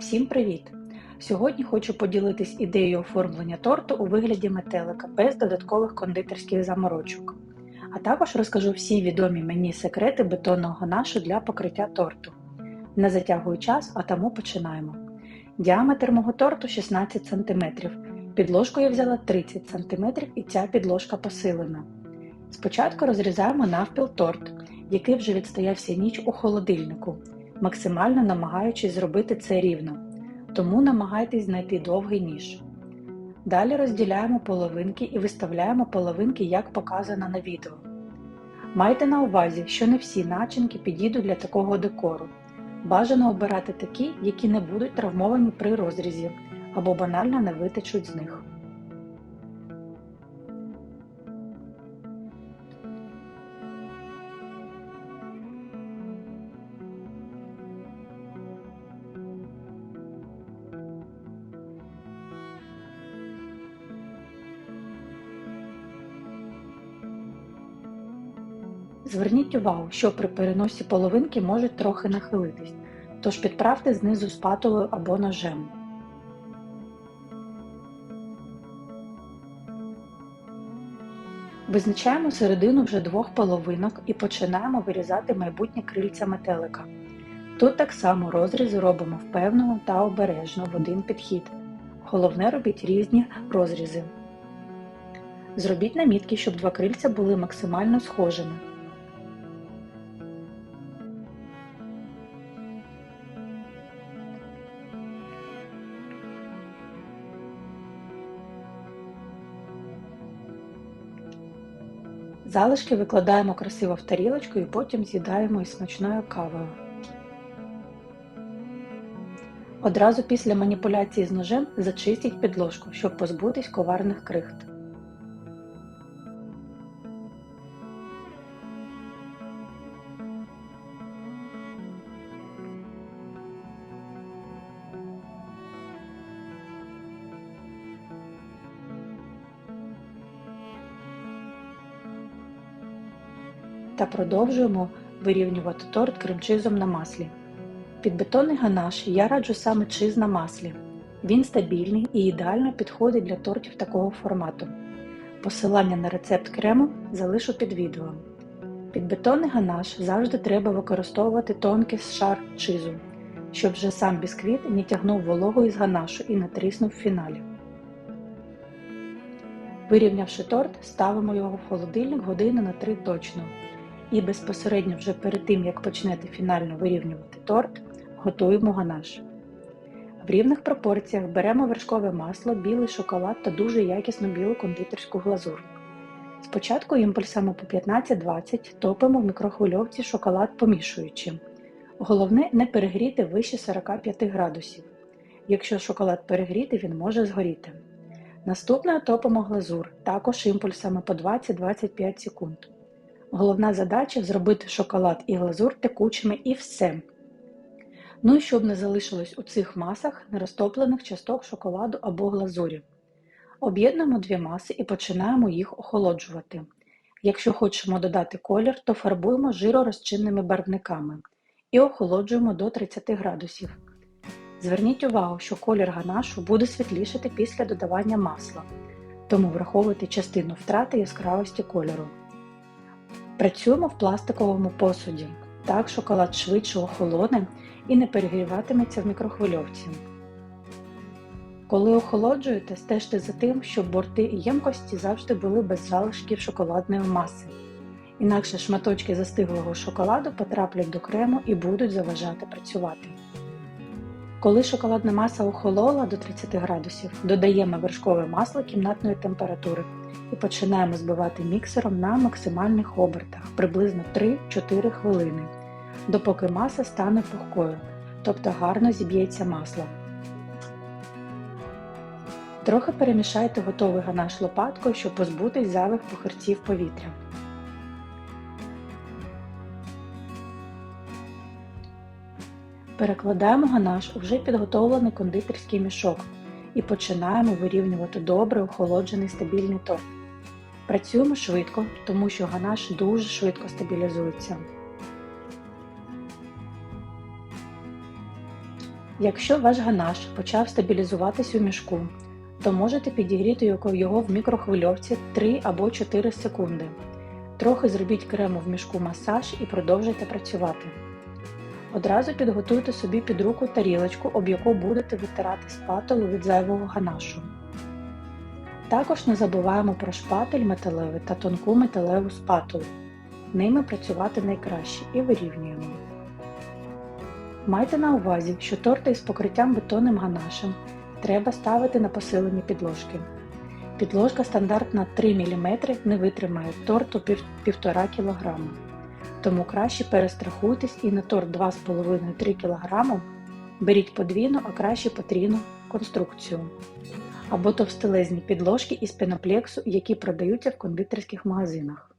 Всім привіт! Сьогодні хочу поділитись ідеєю оформлення торту у вигляді метелика без додаткових кондитерських заморочок. А також розкажу всі відомі мені секрети бетонного ганашу для покриття торту. Не затягую час, а тому починаємо. Діаметр мого торту 16 см. Підложку я взяла 30 см і ця підложка посилена. Спочатку розрізаємо навпіл торт, який вже відстоявся ніч у холодильнику максимально намагаючись зробити це рівно, тому намагайтесь знайти довгий ніж. Далі розділяємо половинки і виставляємо половинки, як показано на відео. Майте на увазі, що не всі начинки підійдуть для такого декору. Бажано обирати такі, які не будуть травмовані при розрізі або банально не витечуть з них. Зверніть увагу, що при переносі половинки можуть трохи нахилитись, тож підправте знизу спатулою або ножем. Визначаємо середину вже двох половинок і починаємо вирізати майбутнє крильця метелика. Тут так само розрізи робимо впевнено та обережно в один підхід. Головне робіть різні розрізи. Зробіть намітки, щоб два крильця були максимально схожими. Залишки викладаємо красиво в тарілочку і потім з'їдаємо із смачною кавою. Одразу після маніпуляції з ножем зачистіть підложку, щоб позбутись коварних крихт. Та продовжуємо вирівнювати торт крем-чизом на маслі. Під бетонний ганаш я раджу саме чиз на маслі. Він стабільний і ідеально підходить для тортів такого формату. Посилання на рецепт крему залишу під відео. Під бетонний ганаш завжди треба використовувати тонкий шар чизу, щоб вже сам бісквіт не тягнув вологу із ганашу і не тріснув в фіналі. Вирівнявши торт, ставимо його в холодильник години на 3 точно. І безпосередньо вже перед тим, як почнете фінально вирівнювати торт, готуємо ганаш. В рівних пропорціях беремо вершкове масло, білий шоколад та дуже якісну білу кондитерську глазур. Спочатку імпульсами по 15-20 топимо в мікрохвильовці шоколад помішуючи. Головне не перегріти вище 45 градусів. Якщо шоколад перегріти, він може згоріти. Наступною топимо глазур, також імпульсами по 20-25 секунд. Головна задача зробити шоколад і глазур текучими і все. Ну і щоб не залишилось у цих масах нерозтоплених часток шоколаду або глазурі. Об'єднуємо дві маси і починаємо їх охолоджувати. Якщо хочемо додати колір, то фарбуємо жиророзчинними барвниками і охолоджуємо до 30 градусів. Зверніть увагу, що колір ганашу буде світлішати після додавання масла, тому враховуйте частину втрати яскравості кольору. Працюємо в пластиковому посуді. Так шоколад швидше охолоне і не перегріватиметься в мікрохвильовці. Коли охолоджуєте, стежте за тим, щоб борти і ємкості завжди були без залишків шоколадної маси. Інакше шматочки застиглого шоколаду потраплять до крему і будуть заважати працювати. Коли шоколадна маса охолола до 30 градусів, додаємо вершкове масло кімнатної температури і починаємо збивати міксером на максимальних обертах приблизно 3-4 хвилини, допоки маса стане пухкою, тобто гарно зіб'ється масло. Трохи перемішайте готовий ганаш лопаткою, щоб позбутись зайвих пухирців повітря. Перекладаємо ганаш у вже підготовлений кондитерський мішок і починаємо вирівнювати добре охолоджений стабільний торт. Працюємо швидко, тому що ганаш дуже швидко стабілізується. Якщо ваш ганаш почав стабілізуватись у мішку, то можете підігріти його в мікрохвильовці 3 або 4 секунди. Трохи зробіть крему в мішку масаж і продовжуйте працювати. Одразу підготуйте собі під руку тарілочку, об яку будете витирати спатулу від зайвого ганашу. Також не забуваємо про шпатель металевий та тонку металеву спатулу. Ними працювати найкраще і вирівнюємо. Майте на увазі, що торти із покриттям бетонним ганашем треба ставити на посилені підложки. Підложка стандартна 3 мм не витримає торту 1,5 кг. Тому краще перестрахуйтесь і на торт 2,5-3 кг беріть подвійну, а краще потрійну конструкцію. Або товстелезні підложки із пеноплексу, які продаються в кондитерських магазинах.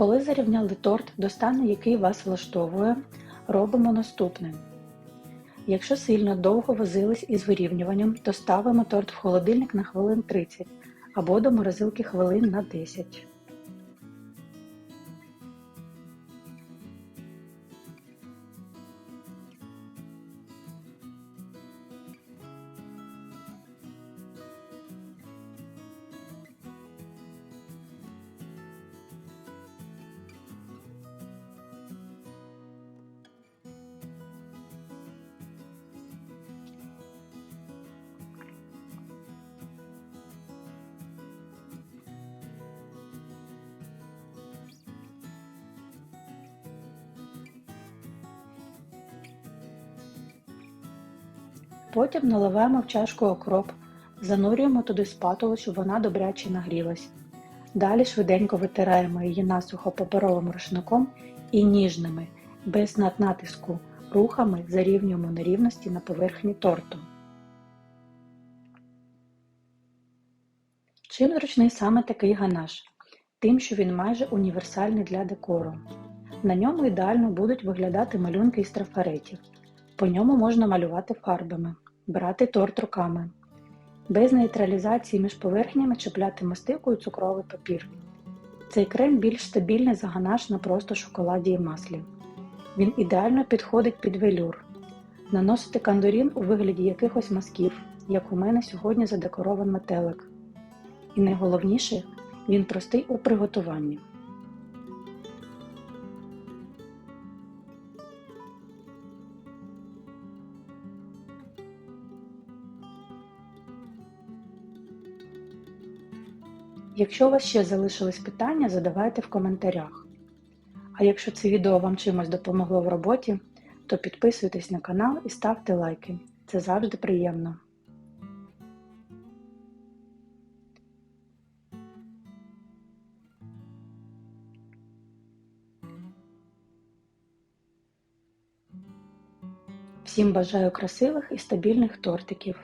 Коли зарівняли торт до стану, який вас влаштовує, робимо наступне. Якщо сильно довго возились із вирівнюванням, то ставимо торт в холодильник на хвилин 30 або до морозилки хвилин на 10. Потім наливаємо в чашку окроп, занурюємо туди спатулу, щоб вона добряче нагрілась. Далі швиденько витираємо її насухо паперовим рушником і ніжними, без наднатиску рухами зарівнюємо нерівності на поверхні торту. Чим зручний саме такий ганаш? Тим, що він майже універсальний для декору. На ньому ідеально будуть виглядати малюнки із трафаретів. По ньому можна малювати фарбами, брати торт руками. Без нейтралізації між поверхнями чіпляти мастикою цукровий папір. Цей крем більш стабільний за ганаш на просто шоколаді і маслі. Він ідеально підходить під велюр. Наносити кандорін у вигляді якихось мазків, як у мене сьогодні задекорован метелик. І найголовніше, він простий у приготуванні. Якщо у вас ще залишились питання, задавайте в коментарях. А якщо це відео вам чимось допомогло в роботі, то підписуйтесь на канал і ставте лайки. Це завжди приємно. Всім бажаю красивих і стабільних тортиків!